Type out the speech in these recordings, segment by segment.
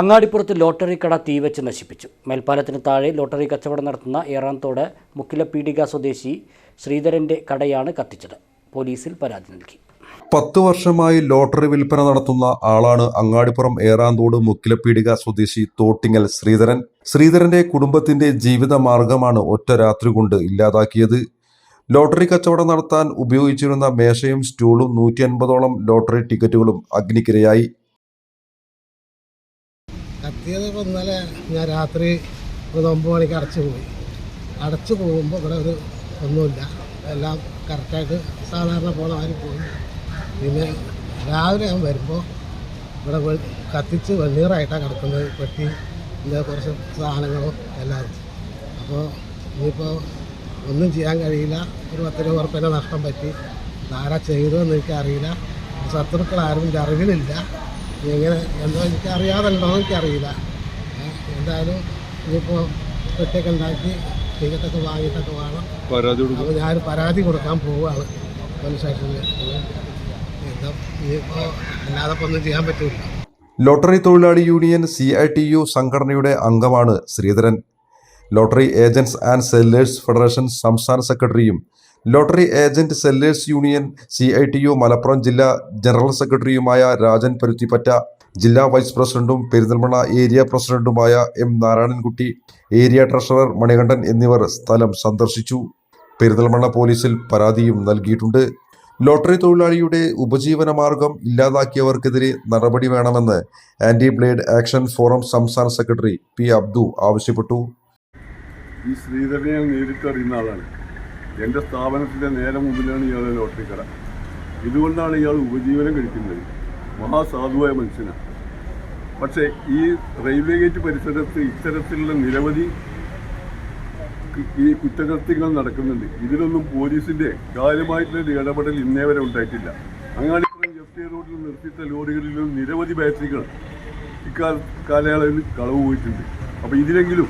അങ്ങാടിപ്പുറത്ത് lottery കട തീവച്ച് നശിപ്പിച്ചു. മേൽപ്പാലത്തിന് താഴെ ലോട്ടറി കച്ചവടം നടത്തുന്ന ഏറാന്തോട് മുക്കിലപ്പീടിക സ്വദേശി ശ്രീധരന്റെ കടയാണ് കത്തിച്ചത്. പോലീസിൽ പരാതി നൽകി. പത്തു വർഷമായി ലോട്ടറി വിൽപ്പന നടത്തുന്ന ആളാണ് അങ്ങാടിപ്പുറം ഏറാന്തോട് മുക്കിലപ്പീടിക സ്വദേശി തോട്ടിങ്ങൽ ശ്രീധരൻ. ശ്രീധരന്റെ കുടുംബത്തിന്റെ ജീവിത മാർഗമാണ് ഒറ്റ രാത്രി കൊണ്ട് ഇല്ലാതാക്കിയത്. ലോട്ടറി കച്ചവടം നടത്താൻ ഉപയോഗിച്ചിരുന്ന മേശയും സ്റ്റൂളും നൂറ്റി അൻപതോളം ലോട്ടറി ടിക്കറ്റുകളും അഗ്നിക്കിരയായി. കത്തിയത് ഇപ്പോൾ ഇന്നലെ ഞാൻ രാത്രി ഒരു ഒമ്പത് മണിക്ക് അടച്ചു പോയി. അടച്ചു പോകുമ്പോൾ ഇവിടെ ഒരു ഒന്നുമില്ല. എല്ലാം കറക്റ്റായിട്ട് സാധാരണ പോണ മാതിരി പോയി. പിന്നെ രാവിലെ ഞാൻ വരുമ്പോൾ ഇവിടെ കത്തിച്ച് വെണ്ണീറായിട്ടാണ് കിടക്കുന്നത്. പെട്ടി ഇതിന്റെ കുറച്ച് സാധനങ്ങളും എല്ലാം അപ്പോൾ ഇനിയിപ്പോൾ ഒന്നും ചെയ്യാൻ കഴിയില്ല. ഒരു പത്ത് രൂപ ഉറപ്പിന്റെ നഷ്ടം പറ്റി. ധാരാ ചെയ്തതെന്ന് എനിക്കറിയില്ല. ശത്രുക്കൾ ആരും എന്റെ അറിവിലില്ല. എങ്ങനെ എന്തോ എനിക്ക് അറിയാതല്ലോ എനിക്കറിയില്ല എന്തായാലും ഇനിയിപ്പോൾ ഒറ്റയ്ക്ക് ഉണ്ടാക്കി ടിക്കറ്റൊക്കെ വാങ്ങിയിട്ടൊക്കെ വേണം. അപ്പോൾ ഞാൻ പരാതി കൊടുക്കാൻ പോവുകയാണ് പോലീസ് സ്റ്റേഷനിൽ എന്താ ഇനിയിപ്പോൾ അല്ലാതെ ഇപ്പോൾ ഒന്നും ചെയ്യാൻ പറ്റില്ല ലോട്ടറി തൊഴിലാളി union C I T U സംഘടനയുടെ അംഗമാണ് Sreedharan. Lottery agents and sellers federation സംസ്ഥാന സെക്രട്ടറിയും lottery agent sellers union C I T U Malappuram ജില്ലാ ജനറൽ സെക്രട്ടറിയുമായ രാജൻ പരുത്തിപ്പറ്റ ജില്ലാ വൈസ് പ്രസിഡന്റും പെരിന്തൽമണ്ണ ഏരിയ പ്രസിഡന്റുമായ M Narayanankutty area treasurer Manikandan എന്നിവർ സ്ഥലം സന്ദർശിച്ചു. പെരിന്തൽമണ്ണ പോലീസിൽ പരാതിയും നൽകിയിട്ടുണ്ട്. ലോട്ടറി തൊഴിലാളിയുടെ ഉപജീവന മാർഗം ഇല്ലാതാക്കിയവർക്കെതിരെ നടപടി വേണമെന്ന് ആന്റി ബ്ലേഡ് ആക്ഷൻ ഫോറം സംസ്ഥാന സെക്രട്ടറി പി അബ്ദു ആവശ്യപ്പെട്ടു. ഈ ശ്രീധരനെ നേരിട്ടറിയുന്ന ആളാണ്. എന്റെ സ്ഥാപനത്തിന്റെ നേരെ മുമ്പിലാണ് ഇയാളുടെ ലോട്ടറി കട ഇതുകൊണ്ടാണ് ഇയാൾ ഉപജീവനം കഴിക്കുന്നത്. മഹാസാധുവായ മനുഷ്യനാണ് പക്ഷേ ഈ റെയിൽവേ ഗേറ്റ് പരിസരത്ത് ഇത്തരത്തിലുള്ള നിരവധി ഈ കുറ്റകൃത്യങ്ങൾ നടക്കുന്നുണ്ട്. ഇതിലൊന്നും പോലീസിന്റെ കാര്യമായിട്ടുള്ള ഇടപെടൽ ഇന്നേ വരെ ഉണ്ടായിട്ടില്ല. അങ്ങാടിപ്പുറം ജെഫ്റ്റി റോഡിൽ നിർത്തിയിട്ട ലോറികളിലും നിരവധി ബാറ്ററികൾ ഇക്കാല കാലയളവിൽ കളവ് പോയിട്ടുണ്ട്. അപ്പോൾ ഇതിലെങ്കിലും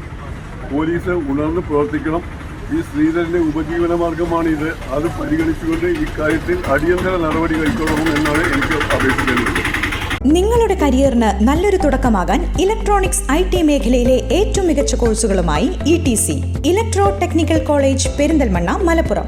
പോലീസ് ഉണർന്ന് പ്രവർത്തിക്കണം. ഈ ശ്രീധരന്റെ ഉപജീവന മാർഗമാണ് ഇത് അത് പരിഗണിച്ചുകൊണ്ട് ഇക്കാര്യത്തിൽ അടിയന്തര നടപടി കൈക്കൊള്ളണം എന്നാണ് എനിക്ക് അപേക്ഷിക്കേണ്ടത് നിങ്ങളുടെ കരിയറിന് നല്ലൊരു തുടക്കമാകാൻ ഇലക്ട്രോണിക്സ് ഐ ടി മേഖലയിലെ ഏറ്റവും മികച്ച കോഴ്സുകളുമായി E T C electro technical college Perinthalmanna Malappuram.